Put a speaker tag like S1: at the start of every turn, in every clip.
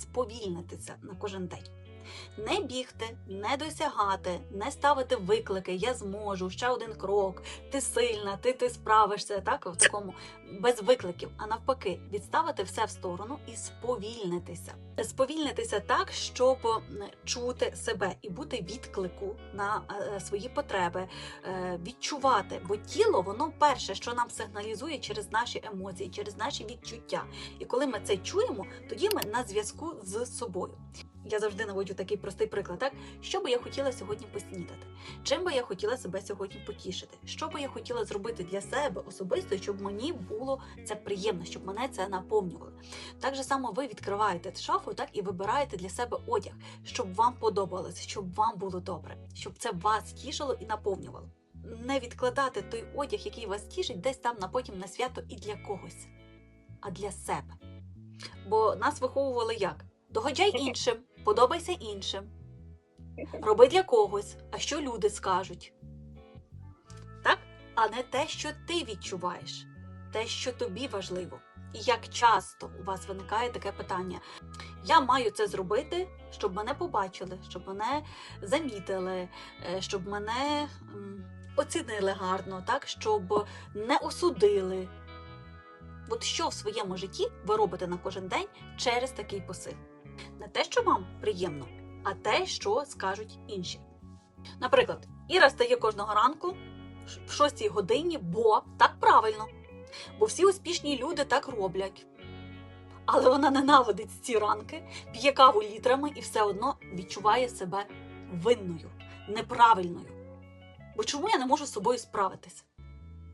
S1: сповільнитися на кожен день. Не бігти, не досягати, не ставити виклики, я зможу, ще один крок, ти сильна, ти, ти справишся, так, в такому без викликів, а навпаки, відставити все в сторону і сповільнитися. Сповільнитися так, щоб чути себе і бути відклику на е, свої потреби, е, відчувати, бо тіло воно перше, що нам сигналізує через наші емоції, через наші відчуття. І коли ми це чуємо, тоді ми на зв'язку з собою. Я завжди наводжу такий простий приклад, так що би я хотіла сьогодні поснідати, чим би я хотіла себе сьогодні потішити, що би я хотіла зробити для себе особисто, щоб мені було це приємно, щоб мене це наповнювало. Так же само ви відкриваєте шафу, так і вибираєте для себе одяг, щоб вам подобалося, щоб вам було добре, щоб це вас тішило і наповнювало. Не відкладати той одяг, який вас тішить, десь там на потім на свято і для когось, а для себе. Бо нас виховували як? Догоджай іншим, подобайся іншим. Роби для когось, а що люди скажуть. Так? А не те, що ти відчуваєш, те, що тобі важливо. І як часто у вас виникає таке питання: я маю це зробити, щоб мене побачили, щоб мене замітили, е, щоб мене оцінили гарно, так? щоб не осудили. От що в своєму житті ви робите на кожен день через такий посил? Не те, що вам приємно, а те, що скажуть інші. Наприклад, Іра стає кожного ранку в 6 годині, бо так правильно. Бо всі успішні люди так роблять. Але вона ненавидить ці ранки, п'є каву літрами і все одно відчуває себе винною, неправильною. Бо чому я не можу з собою справитися?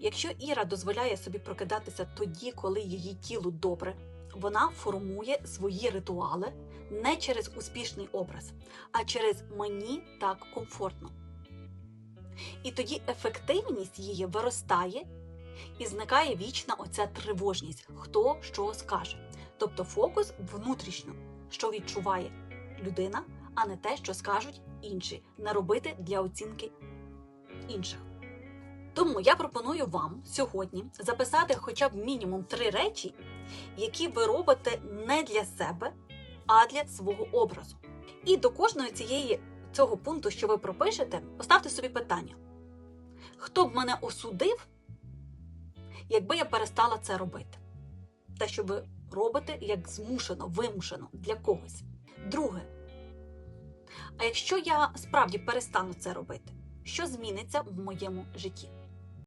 S1: Якщо Іра дозволяє собі прокидатися тоді, коли її тілу добре, вона формує свої ритуали не через успішний образ, а через мені так комфортно. І тоді ефективність її виростає і зникає вічна оця тривожність, хто що скаже. Тобто фокус внутрішньо, що відчуває людина, а не те, що скажуть інші, не робити для оцінки інших. Тому я пропоную вам сьогодні записати хоча б мінімум три речі, які ви робите не для себе, а для свого образу. І до кожної цієї цього пункту, що ви пропишете, поставте собі питання: хто б мене осудив, якби я перестала це робити? Те, що ви робите як змушено, вимушено для когось. Друге, а якщо я справді перестану це робити, що зміниться в моєму житті?